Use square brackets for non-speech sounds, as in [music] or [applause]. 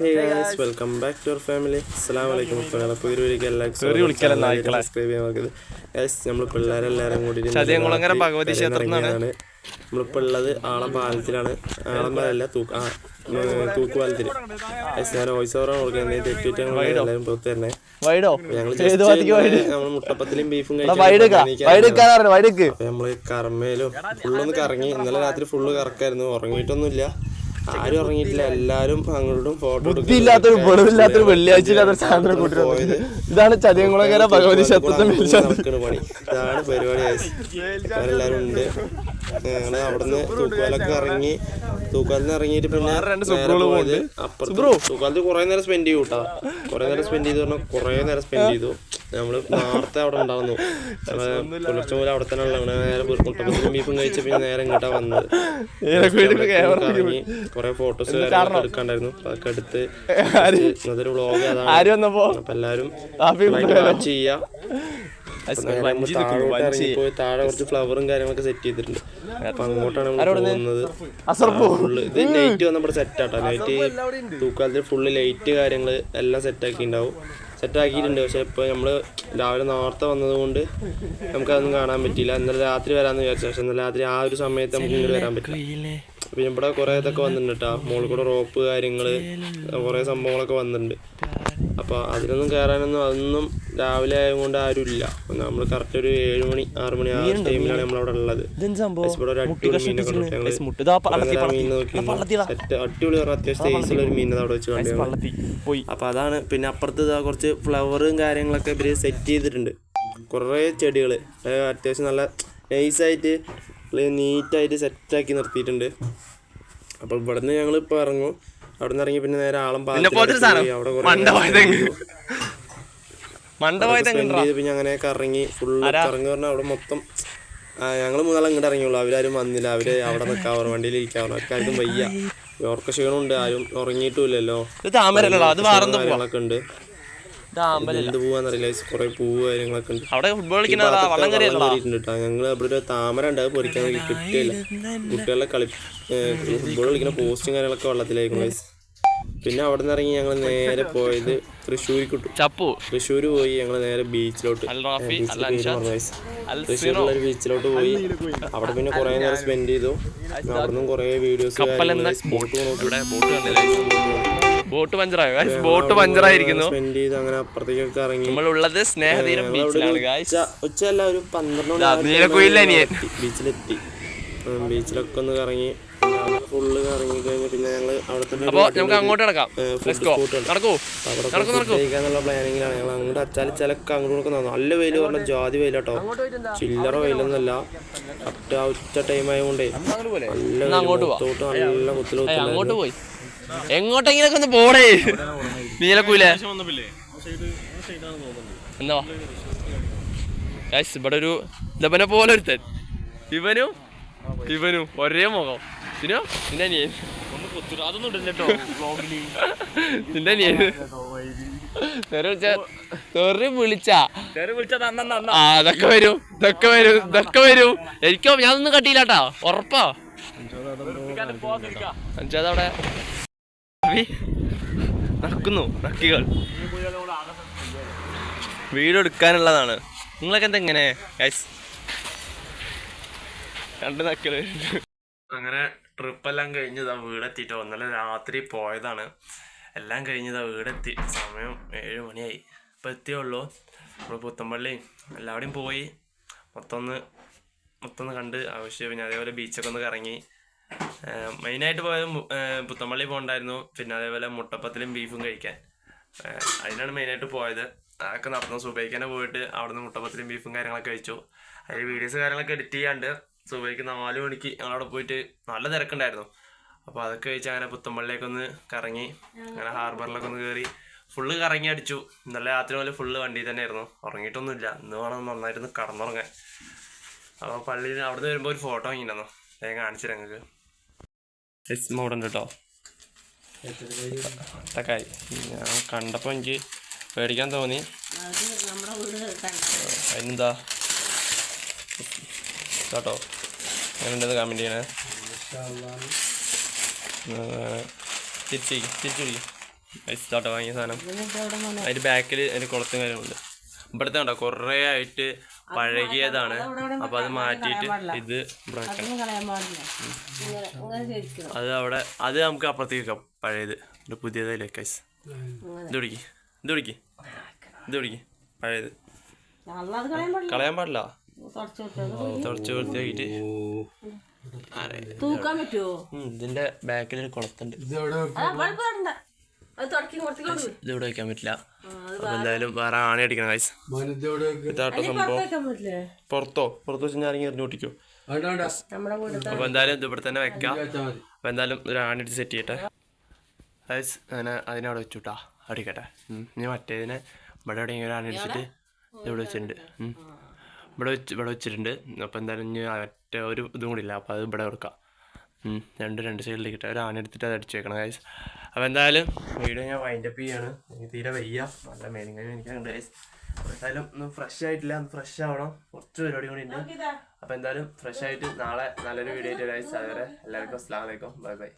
Welcome back to our family അസ്സാം വലൈക്കും പുതിയൊരു സബ്സ്ക്രൈബ് ചെയ്യാൻ മറക്കരുത്. ഗൈസ് നമ്മൾ കൂടി. നമ്മളിപ്പോൾ ഉള്ളത് ആളം പാലത്തിലാണ്. ആളം പാലല്ല തൂക്ക് തൂക്കുപാലത്തിൽ ഞാൻ വോയിസ് ഓവർ കൊടുക്കുന്നത്. തെറ്റിട്ട് എല്ലാവരും പുറത്ത് തന്നെ ഞങ്ങൾ മുട്ടപ്പത്തിലും ബീഫും അപ്പൊ നമ്മൾ കർമ്മയിലും ഫുള്ളൊന്ന് കറങ്ങി. ഇന്നലെ രാത്രി ഫുള്ള് കറക്കായിരുന്നു. ഉറങ്ങിയിട്ടൊന്നുമില്ല. ആരും ഉറങ്ങിയിട്ടില്ല എല്ലാരും അങ്ങോട്ടും ഫോട്ടോ ബുദ്ധിയില്ലാത്തൊരു വെളിവില്ലാത്തൊരു വെള്ളിയാഴ്ച ഇല്ലാത്തൊരു സാധനം കൂട്ടിട്ടുണ്ട് ഇതാണ് ചതിയംകുളങ്ങര ഭഗവതി ശത്രുത്വം പണി. ഇതാണ് പരിപാടി ഉണ്ട്. ഞങ്ങൾ അവിടുന്ന് തൂക്കുപാലൊക്കെ ഇറങ്ങി തൂക്കാലത്ത് ഇറങ്ങിയിട്ട് പിന്നെ അപ്പുറത്ത്. തൂക്കാലത്ത് കുറെ നേരം സ്പെൻഡ് ചെയ്തു കേട്ടോ കുറെ നേരം സ്പെൻഡ് ചെയ്തു പറഞ്ഞാൽ കുറെ നേരം സ്പെൻഡ് ചെയ്തു. നമ്മൾ നേരത്തെ അവിടെ ഉണ്ടാവുന്നു. ഞങ്ങൾ പുലർച്ചെ പോലെ അവിടെ തന്നെ ഉള്ള നേരെ മുട്ടപ്പത്തിലും ബീഫും കഴിച്ച പിന്നെ നേരെ ഇങ്ങോട്ടാ വന്നത്. ഇറങ്ങി കുറെ ഫോട്ടോസ് എടുക്കാണ്ടായിരുന്നു. അതൊക്കെ എടുത്ത് അതൊരു വ്ളോഗ് അതാണ്. അപ്പൊ എല്ലാരും ചെയ്യാ. താഴെ കുറച്ച് ഫ്ലവറും കാര്യങ്ങളൊക്കെ സെറ്റ് ചെയ്തിട്ടുണ്ട്. അപ്പൊ അങ്ങോട്ടാണ് നമ്മൾ പോകുന്നത്. അസർപ്പോ. ഫുള്ള് ഇത് നൈറ്റ് വന്നപ്പോൾ സെറ്റ് ആട്ടോ. നൈറ്റ് തൂക്കാലത്തിൽ ഫുള്ള് ലൈറ്റ് കാര്യങ്ങൾ എല്ലാം സെറ്റ് ആക്കി ഉണ്ടാവും സെറ്റ് ആക്കിയിട്ടുണ്ട് പക്ഷെ ഇപ്പൊ നമ്മൾ രാവിലെ നേരത്തെ വന്നത് കൊണ്ട് നമുക്കതൊന്നും കാണാൻ പറ്റിയില്ല. ഇന്നലെ രാത്രി വരാന്ന് വിചാരിച്ചു. പക്ഷെ ഇന്നലെ രാത്രി ആ ഒരു സമയത്ത് നമുക്ക് ഇങ്ങോട്ട് വരാൻ പറ്റില്ല. പിന്നെ ഇവിടെ കുറെ ഇതൊക്കെ വന്നിട്ടുണ്ട് കേട്ടോ. മോളിൽ കൂടെ റോപ്പ് കാര്യങ്ങൾ കുറെ സംഭവങ്ങളൊക്കെ വന്നിട്ടുണ്ട്. അപ്പൊ അതിലൊന്നും കയറാനൊന്നും അതൊന്നും രാവിലെ ആയതുകൊണ്ട് ആരും ഇല്ല നമ്മൾ കറക്റ്റ് ഒരു ഏഴ് മണി ആറ് മണി ആ ടൈമിലാണ് നമ്മളവിടെ ഉള്ളത്. സംഭവം? ഇവിടെ ഒരു അടിപൊളി മീനൊക്കെ ഉണ്ട് മീൻ നോക്കി. സെറ്റ് അടിപൊളി പറഞ്ഞ അത്യാവശ്യം സൈസുള്ള ഒരു മീൻ അവിടെ വെച്ച് കണ്ടു ഞങ്ങൾ. പോയി. അപ്പൊ അതാണ് പിന്നെ അപ്പുറത്ത് കുറച്ച് ഫ്ലവറും കാര്യങ്ങളൊക്കെ ഇവർ സെറ്റ് ചെയ്തിട്ടുണ്ട്. കുറേ ചെടികൾ അത്യാവശ്യം നല്ല നൈസായിട്ട് നീറ്റായിട്ട് സെറ്റാക്കി നിർത്തിയിട്ടുണ്ട്. അപ്പോൾ ഇവിടുന്ന് ഞങ്ങൾ ഇപ്പോൾ ഇറങ്ങും. അവിടെ നിന്ന് ഇറങ്ങി പിന്നെ നേരെ ആളം അവിടെ പിന്നെ അങ്ങനെ കറങ്ങി ഫുള്ള് കറങ്ങി പറഞ്ഞാൽ അവിടെ മൊത്തം ഞങ്ങൾ മൂന്നാളും ഇങ്ങോട്ട് ഇറങ്ങിയുള്ളൂ. അവരാരും വന്നില്ല. അവർ അവിടെ നിൽക്കാവർ വണ്ടിയിൽ ഇരിക്കാവർ അവർക്കാർക്കും വയ്യ. ഓർക്ക ക്ഷീണമുണ്ട് ആരും പോവാ. കാര്യങ്ങളൊക്കെ ഉണ്ട്. എന്ത് പോവാന്നറിയില്ല കുറെ പൂവ് കാര്യങ്ങളൊക്കെ ഉണ്ട്. ഞങ്ങൾ അവിടെ ഒരു താമര ഉണ്ട്. അത് വേണ്ടി കിട്ടിയില്ല. കുട്ടികളെ കളി ഫുട്ബോൾ കളിക്കുന്ന പോസ്റ്റും കാര്യങ്ങളൊക്കെ വെള്ളത്തിലായിരിക്കും. പിന്നെ അവിടെ നിന്ന് ഇറങ്ങി ഞങ്ങൾ നേരെ പോയത് തൃശ്ശൂർ കിട്ടും ചപ്പു. തൃശ്ശൂർ പോയി ഞങ്ങൾ നേരെ ബീച്ചിലോട്ട്. തൃശ്ശൂരിലുള്ള ഒരു ബീച്ചിലോട്ട് പോയി. അവിടെ പിന്നെ കുറെ നേരം സ്പെൻഡ് ചെയ്തു. അവിടെ നിന്നും കുറെ വീഡിയോസ് ബോട്ട് ബോട്ട് പഞ്ചറായോ? ബോട്ട് പഞ്ചറായിരിക്കുന്നു. സ്പെൻഡ് ചെയ്ത് അങ്ങനെ അപ്പുറത്തേക്കൊക്കെ ഇറങ്ങി. നമ്മളുള്ളത് സ്നേഹതീരം ബീച്ചിലാണ് ഉച്ച ഒരു പന്ത്രണ്ട് ദാ, ബീച്ചിലെത്തി ബീച്ചിലൊക്കെ ഒന്ന് കറങ്ങി. ഫുള്ള് കറങ്ങി കഴിഞ്ഞ് പിന്നെ ഞങ്ങൾ അവിടെ നമുക്ക് അങ്ങോട്ട് നടക്കാം. കഴിക്കാന്നുള്ള പ്ലാനിങ്ങിലാണ് ഞങ്ങൾ അങ്ങോട്ട് അച്ചാൽ ചിലക്ക് അങ്ങോട്ട് കൊടുക്കുന്ന നല്ല വെയിൽ പറഞ്ഞ ജാതി വെയിൽ കേട്ടോ ചില്ലറ വെയിലൊന്നുമല്ല. അറ്റ ഉച്ച ടൈം ആയതുകൊണ്ടേ നല്ല. മുഖത്തോട്ട് നല്ല കുത്തിൽ ഏയ്, അങ്ങോട്ട് പോയി. എങ്ങോട്ടെങ്കിലൊക്കെ ഒന്ന് പോടേ. നീലക്കൂലേ എന്നാ ഇവിടെ ഒരു ഇതവനെ പോലെ ഒരുത്തൻ. ഇവനും ഇവനും ഒരേ മുഖം. പിന്നെ? നിന്റെ അനിയൻ. [laughs] നിന്റെ അനിയൻ. തെറി വിളിച്ച തെറി വിളിച്ച. ആ അതൊക്കെ വരും. ഇതൊക്കെ വരും. ഇതൊക്കെ വരും. എനിക്കോ ഞാനൊന്നും കട്ടിയില്ലാട്ടാ ഉറപ്പാ. അഞ്ചാത് അവിടെ. നടക്കുന്നു. നക്കികൾ. വീട് എടുക്കാനുള്ളതാണ്. നിങ്ങളൊക്കെ എന്താ എങ്ങനെ ഗൈസ് രണ്ട് നക്കൽ അങ്ങനെ ട്രിപ്പ് ട്രിപ്പെല്ലാം കഴിഞ്ഞതാ വീടെത്തിയിട്ടോ ഇന്നലെ രാത്രി പോയതാണ്. എല്ലാം കഴിഞ്ഞതാ വീടെത്തി. സമയം ഏഴ് മണിയായി. ഇപ്പം എത്തിയുള്ളൂ നമ്മൾ പുത്തമ്പള്ളി എല്ലാവിടെയും പോയി. മൊത്തം ഒന്ന് മൊത്തം ഒന്ന് കണ്ട് ആവശ്യം പിന്നെ അതേപോലെ ബീച്ചൊക്കെ ഒന്ന് കറങ്ങി. മെയിനായിട്ട് പോയത് പുത്തമ്പള്ളി പോകണ്ടായിരുന്നു. പിന്നെ അതേപോലെ മുട്ടപ്പത്തിലും ബീഫും കഴിക്കാൻ. അതിനാണ് മെയിനായിട്ട് പോയത്. അതൊക്കെ നടന്നു. സുബൈക്കനെ പോയിട്ട് അവിടുന്ന് മുട്ടപ്പത്തിലും ബീഫും കാര്യങ്ങളൊക്കെ കഴിച്ചു. അതിൽ വീഡിയോസ് കാര്യങ്ങളൊക്കെ എഡിറ്റ് ചെയ്യാണ്ട് സുബൈക്ക് നാല് മണിക്ക് ഞങ്ങളവിടെ പോയിട്ട് നല്ല തിരക്കുണ്ടായിരുന്നു. അപ്പോൾ അതൊക്കെ കഴിച്ച് അങ്ങനെ പുത്തമ്പള്ളിയൊക്കെ ഒന്ന് കറങ്ങി അങ്ങനെ ഹാർബറിലൊക്കെ ഒന്ന് കയറി ഫുള്ള് കറങ്ങി അടിച്ചു. ഇന്നലെ രാത്രി പോലെ ഫുള്ള് വണ്ടിയിൽ തന്നെയായിരുന്നു. ഉറങ്ങിയിട്ടൊന്നുമില്ല. ഇന്ന് വേണം നന്നായിട്ടൊന്ന് കടന്നുറങ്ങാൻ. അപ്പോൾ പള്ളിയിൽ അവിടെ നിന്ന് വരുമ്പോൾ ഒരു ഫോട്ടോ വാങ്ങിയിട്ടുണ്ടോ ഞാൻ കാണിച്ചു എസ് മോഡുണ്ട് കേട്ടോ തക്കായി ഞാൻ കണ്ടപ്പോൾ എനിക്ക് പേടിക്കാൻ തോന്നി. അതിനെന്താ? കേട്ടോ. അങ്ങനെയുണ്ടെന്ന് കമന്റ് ചെയ്യണേ. തിരിച്ചു തിരിച്ചു ഐസ്താട്ടോ വാങ്ങിയ സാധനം. അതിന്റെ ബാക്കിൽ അതിന്റെ കുളത്തും കാര്യമുണ്ട് ഇവിടുത്തെ കണ്ടോ കുറേ ആയിട്ട് പഴകിയതാണ്. അപ്പൊ അത് മാറ്റിയിട്ട് ഇത് അത് അവിടെ അത് നമുക്ക് അപ്പുറത്തേക്ക് വെക്കാം. പഴയത്. ഒരു പുതിയതല്ലേ കൈസ് ഇത് പിടിക്ക്. ഇത് പിടിക്ക്. ഇത് പിടിക്ക്. പഴയത്. കളയാൻ പാടില്ല. കളയാൻ പാടില്ല. തുടച്ചു വൃത്തിയാക്കിയിട്ട്. തൂക്കാൻ പറ്റുമോ ഇതിന്റെ ബാക്കിൽ ഒരു കുളത്തുണ്ട് അതാ പഴുപ്പ് തരണ്ട അത് തുടക്കി കൊടുത്തിക്കൊണ്ട് ഇത് ഇവിടെ വെക്കാൻ പറ്റില്ല. എന്തായാലും വേറെ ആണി അടിക്കണം ഗൈസ് ഇതാട്ടോ സംഭവം. വെക്കാൻ പറ്റില്ലേ? പുറത്തോ? പുറത്ത് വെച്ച് ഞാൻ എറിഞ്ഞു പൊട്ടിക്കോ? നമ്മുടെ വീട്ടിൽ അപ്പൊ എന്തായാലും ഇത് ഇവിടെ തന്നെ വെക്കാം. അപ്പൊ എന്തായാലും ഒരു ആണി അടിച്ച് സെറ്റ് ചെയ്യട്ടെ. ഗൈസ് അങ്ങനെ അതിനവിടെ വെച്ചുട്ടാ. അടിക്കട്ടെ. ഇനി മറ്റേതിനെ ഇവിടെ എവിടെയെങ്കിലും ആണി അടിച്ചിട്ട് ഇവിടെ വെച്ചിട്ടുണ്ട്. ഇവിടെ വെച്ച് ഇവിടെ വെച്ചിട്ടുണ്ട്. അപ്പോൾ എന്തായാലും ഇനി ഒറ്റ ഒരു ഇതും കൂടി ഇല്ല. അപ്പോൾ അത് ഇവിടെ കൊടുക്കാം രണ്ട് രണ്ട് സൈഡിൽ ഇട്ട് ഒരു ആണി എടുത്തിട്ട് അത് അടിച്ച് വെക്കണം ഗൈസ് അപ്പോൾ എന്തായാലും വീഡിയോ ഞാൻ വൈൻഡപ്പ് ചെയ്യാണ്. എനിക്ക് തീരെ വയ്യ. നല്ല മേനിങ് എനിക്കുണ്ട് ഗൈസ് എന്തായാലും ഒന്ന് ഫ്രഷ് ആയിട്ടില്ല. ഒന്ന് ഫ്രഷ് ആവണം. കുറച്ച് പരിപാടി കൂടി ഉണ്ട്. അപ്പോൾ എന്തായാലും ഫ്രഷ് ആയിട്ട് നാളെ നല്ലൊരു വീഡിയോ ആയിട്ട് ഗൈസ് അതുവരെ എല്ലാവർക്കും അസ്സാം വലൈക്കും ബൈ ബൈ